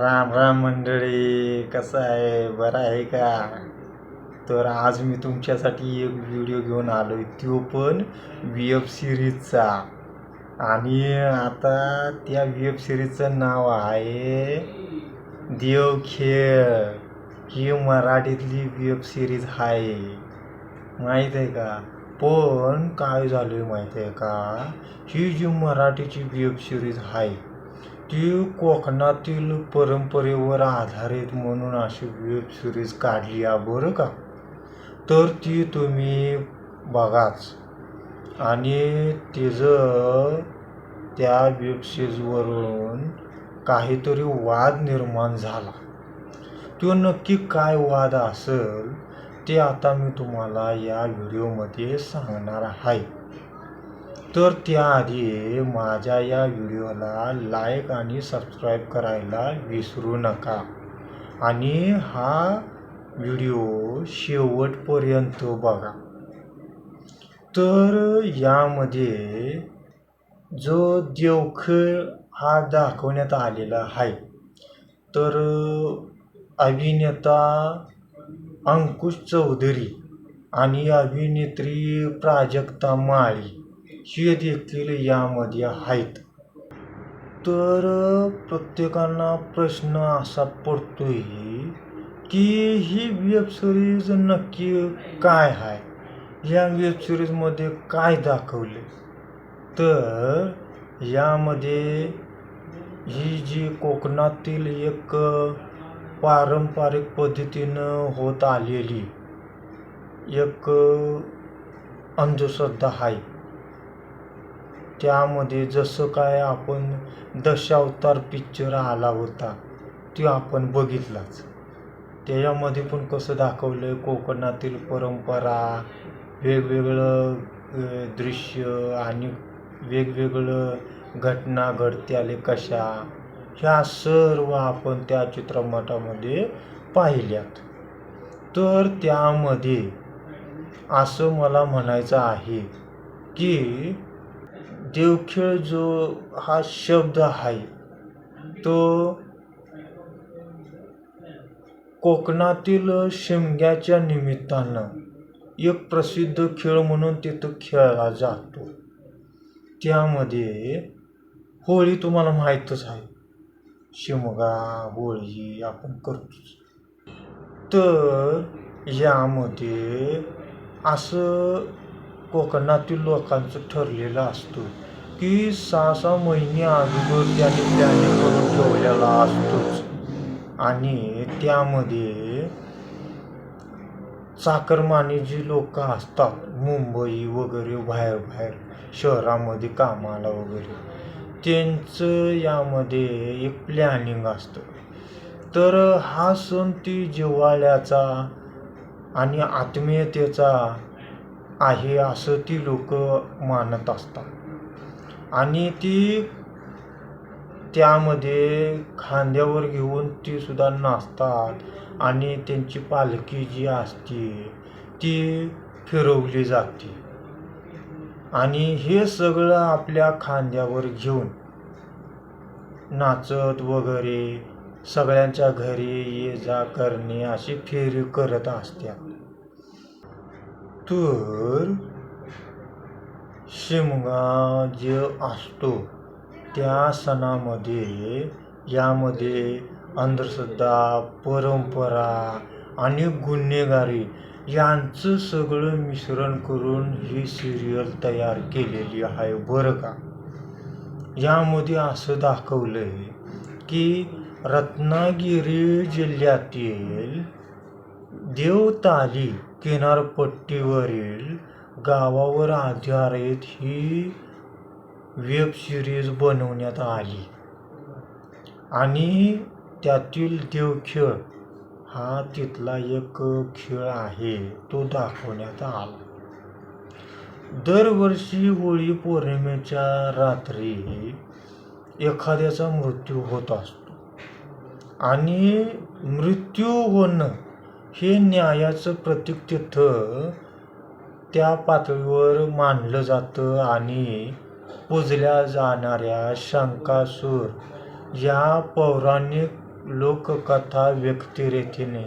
राम राम मंडळी कसं आहे? बरं आहे का? तर आज मी तुमच्यासाठी एक व्हिडिओ घेऊन आलो आहे तो पण वेब सिरीजचा आणि आता त्या वेब सिरीजचं नाव आहे देवखेळ ही मराठीतली वेब सिरीज आहे. माहीत आहे का? पण काय झालं आहे माहीत आहे का? ही जी मराठीची वेब सिरीज आहे ती कोकणातील परंपरेवर आधारित म्हणून अशी वेब सिरीज काढली आहे बरं का? तर ती तुम्ही बघाच. आणि तिचं त्या वेब सिरीजवरून काहीतरी वाद निर्माण झाला. तो नक्की काय वाद असेल ते आता मी तुम्हाला या व्हिडिओमध्ये सांगणार आहे. तर त्याआधी माझ्या या व्हिडिओला लाईक आणि सबस्क्राईब करायला विसरू नका. आणि हा व्हिडिओ शेवटपर्यंत बघा. तर यामध्ये जो देवखेळ हा दाखवण्यात आलेला आहे तर अभिनेता अंकुश चौधरी आणि अभिनेत्री प्राजक्ता माळी. हे देखील यामध्ये आहेत. तर प्रत्येकांना प्रश्न असा पडतोय की ही वेब सिरीज नक्की काय आहे या वेब सिरीजमध्ये काय दाखवले तर यामध्ये ही जी कोकणातील एक पारंपरिक पद्धतीनं होत आलेली एक अंधश्रद्धा आहे त्यामध्ये जसं काय आपण दशावतार पिक्चर आला होता तो आपण बघितलाच. त्याच्यामध्ये पण कसं दाखवलं आहे कोकणातील परंपरा वेगवेगळं दृश्य आणि वेगवेगळं घटना घडते आले कशा ह्या सर्व आपण त्या चित्रपटामध्ये पाहिल्यात. तर त्यामध्ये असं मला म्हणायचं आहे की देवखेळ जो हा शब्द आहे तो कोकणातील शिमग्याच्या निमित्तानं एक प्रसिद्ध खेळ म्हणून तिथं खेळला जातो. त्यामध्ये होळी तुम्हाला माहीतच आहे. शिमगा होळी आपण करतोच. तर यामध्ये असं कोकणातील लोकांचं ठरलेलं असतो. की सहा सहा महिने अगोदर त्याने प्लॅनिंग करून ठेवलेला असतोच. आणि त्यामध्ये चाकरमानी जी लोक असतात मुंबई वगैरे बाहेर बाहेर शहरामध्ये कामाला वगैरे त्यांचं यामध्ये एक प्लॅनिंग असतं. तर हा सण ती जिव्हाळ्याचा आणि आत्मीयतेचा आहे असं ती लोक मानत असतात. आणि ती त्यामध्ये खांद्यावर घेऊन ती सुद्धा नाचतात आणि त्यांची पालखी जी असते ती फिरवली जाते. आणि हे सगळं आपल्या खांद्यावर घेऊन नाचत वगैरे सगळ्यांच्या घरी ये जा करणे अशी फेरी करत असत्या तर शिमगा जे असतो त्या सणामध्ये यामध्ये अंधश्रद्धा परंपरा आणि गुन्हेगारी यांचं सगळं मिश्रण करून ही सिरियल तयार केलेली आहे बरं का? यामध्ये असं दाखवलं आहे की रत्नागिरी जिल्ह्यातील देवताली किनारपट्टीवरील गावावर आधारित ही वेब सिरीज बनवण्यात आली. आणि त्यातील देवखेळ हा तिथला एक खेळ आहे तो दाखवण्यात आला. दरवर्षी होळी पौर्णिमेच्या रात्री एखाद्याचा मृत्यू होत असतो. आणि मृत्यू होणं हे न्यायाचं प्रतीक तिथं त्या पातळीवर मानलं जातं आणि पुजल्या जाणाऱ्या शंकासूर या पौराणिक लोककथा व्यक्तिरेखेने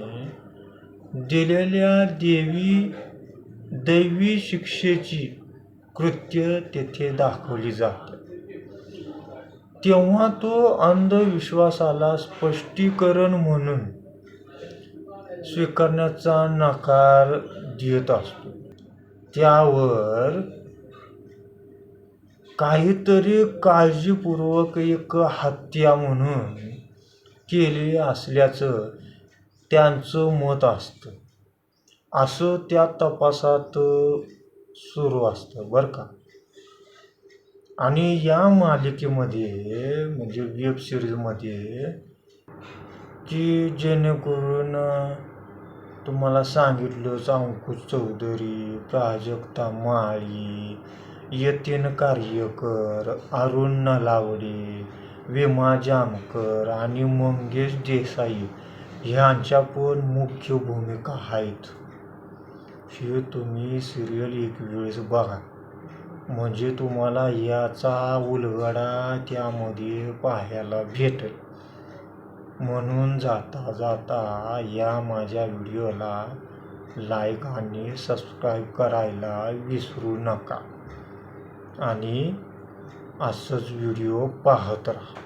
दिलेल्या देवी दैवी शिक्षेची कृत्य तेथे दाखवली जातात तेव्हा तो अंधविश्वासाला स्पष्टीकरण म्हणून स्वीकारण्याचा नकार देत असतो. त्यावर काहीतरी काळजीपूर्वक एक हत्या म्हणून केली असल्याचं त्यांचं मत असतं. असं त्या तपासात सुरू असतं बरं का? आणि या मालिकेमध्ये म्हणजे वेब सिरीजमध्ये की जेणेकरून तुम्हाला सांगितलंच अंकुश चौधरी प्राजक्ता माळी यतीन कार्यकर अरुण नलावडे विमा जामकर आणि मंगेश देसाई ह्यांच्या पण मुख्य भूमिका आहेत. हे तुम्ही सिरियल एक वेळेस बघा. म्हणजे तुम्हाला याचा उलगडा त्यामध्ये पाहायला भेटेल. म्हणून जाता जाता या माझ्या व्हिडिओला लाईक आणि सबस्क्राईब करायला विसरू नका. आणि असंच व्हिडिओ पाहत राहा.